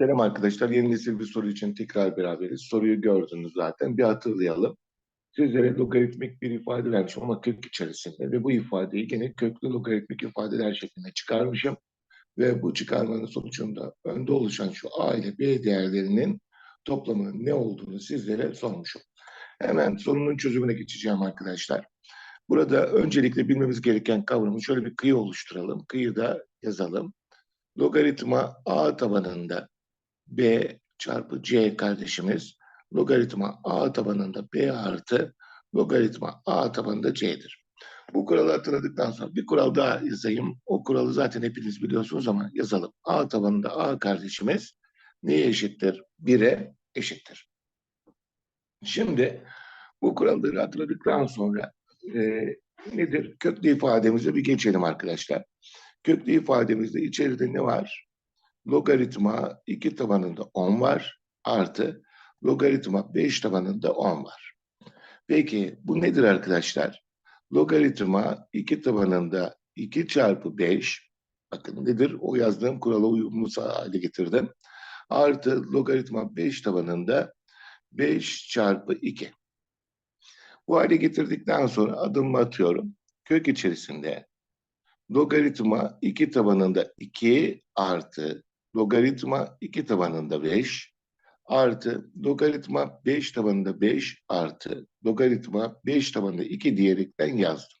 Selam arkadaşlar. Yeni nesil bir soru için tekrar beraberiz. Soruyu gördünüz zaten. Bir hatırlayalım. Sizlere logaritmik bir ifade vermişim ama kök içerisinde ve bu ifadeyi gene köklü logaritmik ifadeler şeklinde çıkarmışım. Ve bu çıkarmanın sonucunda önde oluşan şu A ile B değerlerinin toplamının ne olduğunu sizlere sormuşum. Hemen sorunun çözümüne geçeceğim arkadaşlar. Burada öncelikle bilmemiz gereken kavramı şöyle bir kıyı oluşturalım. Kıyıda yazalım. Logaritma A tabanında B çarpı C kardeşimiz logaritma A tabanında B artı logaritma A tabanında C'dir. Bu kuralı hatırladıktan sonra bir kural daha yazayım. O kuralı zaten hepiniz biliyorsunuz ama yazalım. A tabanında A kardeşimiz neye eşittir? 1'e eşittir. Şimdi bu kuralları hatırladıktan sonra e, nedir? Köklü ifademize bir geçelim arkadaşlar. Köklü ifademizde içeride ne var? Logaritma 2 tabanında 10 var artı logaritma 5 tabanında 10 var. Peki bu nedir arkadaşlar? Logaritma 2 tabanında 2 çarpı 5 bakın nedir? O yazdığım kurala uyumlu hale getirdim. Artı logaritma 5 tabanında 5 çarpı 2. Bu hale getirdikten sonra adımımı atıyorum. Kök içerisinde logaritma 2 tabanında 2 artı logaritma 2 tabanında 5 artı logaritma 5 tabanında 5 artı logaritma 5 tabanında 2 diyerekten yazdım.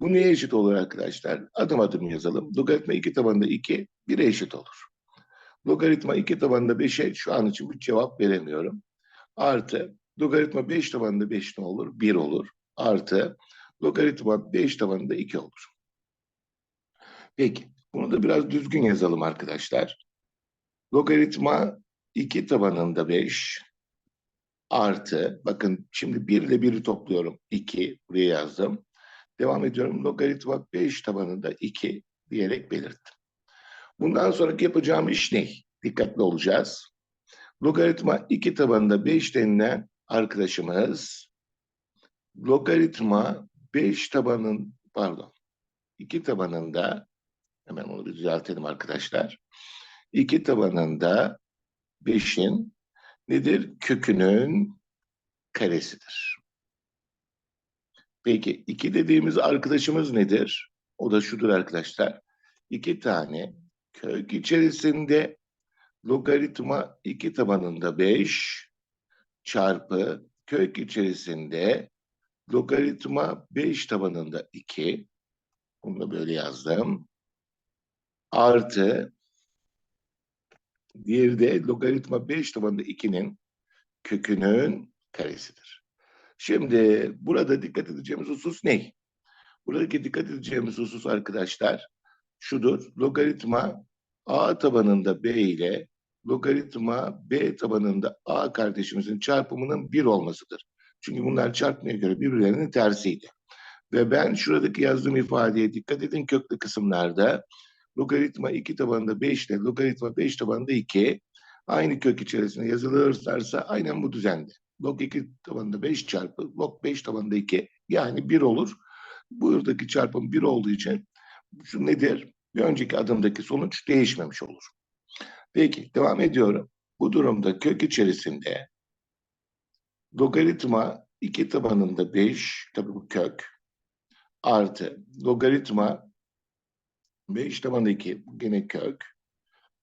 Bu neye eşit olur arkadaşlar? Adım adım yazalım. Logaritma 2 tabanında 2 1'e eşit olur. Logaritma 2 tabanında 5'e şu an için bir cevap veremiyorum. Artı logaritma 5 tabanında 5 ne olur? 1 olur. Artı logaritma 5 tabanında 2 olur. Peki bunu da biraz düzgün yazalım arkadaşlar. Logaritma 2 tabanında 5 artı, bakın şimdi 1 ile 1'i topluyorum. 2 buraya yazdım. Devam ediyorum. Logaritma 5 tabanında 2 diyerek belirttim. Bundan sonraki yapacağım iş ne? Dikkatli olacağız. Logaritma 2 tabanında 5 denilen arkadaşımız logaritma 5 tabanın pardon 2 tabanında Hemen onu bir düzeltelim arkadaşlar. İki tabanında beşin nedir? Kökünün karesidir. Peki iki dediğimiz arkadaşımız nedir? O da şudur arkadaşlar. İki tane kök içerisinde logaritma iki tabanında beş çarpı kök içerisinde logaritma beş tabanında iki. Bunu da böyle yazdım artı diğeri de logaritma 5 tabanında 2'nin kökünün karesidir. Şimdi burada dikkat edeceğimiz husus ne? Buradaki dikkat edeceğimiz husus arkadaşlar şudur. Logaritma A tabanında B ile logaritma B tabanında A kardeşimizin çarpımının 1 olmasıdır. Çünkü bunlar çarpmaya göre birbirlerinin tersiydi. Ve ben şuradaki yazdığım ifadeye dikkat edin köklü kısımlarda logaritma 2 tabanında 5 ile logaritma 5 tabanında 2 aynı kök içerisinde yazılırlarsa aynen bu düzende. Log 2 tabanında 5 çarpı log 5 tabanında 2 yani 1 olur. Buradaki çarpım 1 olduğu için şu nedir? Bir önceki adımdaki sonuç değişmemiş olur. Peki devam ediyorum. Bu durumda kök içerisinde logaritma 2 tabanında 5 tabi bu kök artı logaritma 5 tabanı 2 gene kök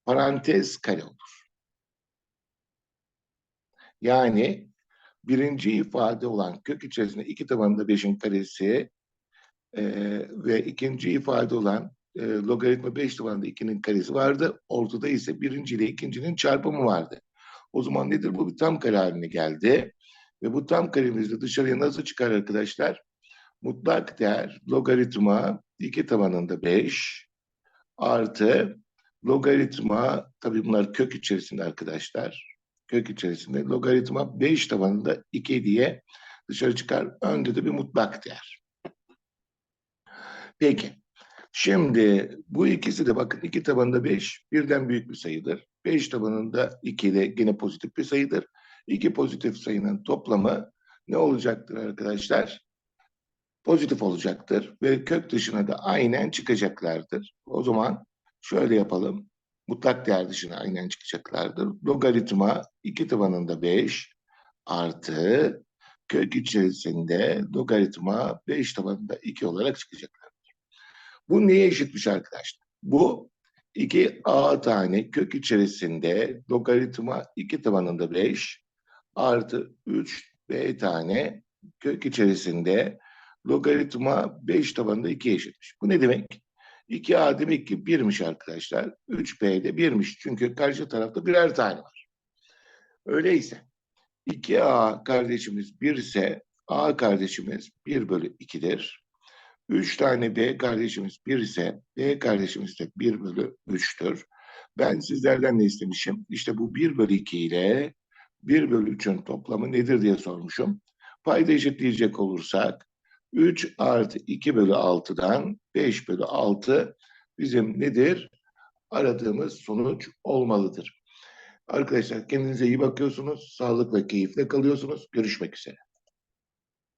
parantez kare olur. Yani birinci ifade olan kök içerisinde iki tabanında 5'in karesi e, ve ikinci ifade olan e, logaritma 5 tabanında 2'nin karesi vardı. Ortada ise birinci ile ikincinin çarpımı vardı. O zaman nedir? Bu bir tam kare haline geldi. Ve bu tam karemiz de dışarıya nasıl çıkar arkadaşlar? Mutlak değer logaritma 2 tabanında 5 artı logaritma tabii bunlar kök içerisinde arkadaşlar. Kök içerisinde logaritma 5 tabanında 2 diye dışarı çıkar. Önde de bir mutlak değer. Peki. Şimdi bu ikisi de bakın 2 tabanında 5 birden büyük bir sayıdır. 5 tabanında 2 de yine pozitif bir sayıdır. İki pozitif sayının toplamı ne olacaktır arkadaşlar? Pozitif olacaktır ve kök dışına da aynen çıkacaklardır. O zaman şöyle yapalım. mutlak değer dışına aynen çıkacaklardır. Logaritma 2 tabanında 5 artı kök içerisinde logaritma 5 tabanında 2 olarak çıkacaklardır. Bu neye eşitmiş arkadaşlar? Bu 2a tane kök içerisinde logaritma 2 tabanında 5 artı 3b tane kök içerisinde logaritma 5 tabanında 2 eşitmiş. Bu ne demek? 2a demek ki 1'miş arkadaşlar. 3b de 1'miş. Çünkü karşı tarafta birer tane var. Öyleyse 2a kardeşimiz 1 ise a kardeşimiz 1 bölü 2'dir. 3 tane b kardeşimiz 1 ise b kardeşimiz de 1 bölü 3'tür. Ben sizlerden ne istemişim? İşte bu 1 bölü 2 ile 1 bölü 3'ün toplamı nedir diye sormuşum. Payda eşitleyecek olursak 3 artı 2 bölü 6'dan 5 bölü 6 bizim nedir? Aradığımız sonuç olmalıdır. Arkadaşlar kendinize iyi bakıyorsunuz. Sağlıkla, keyifle kalıyorsunuz. Görüşmek üzere.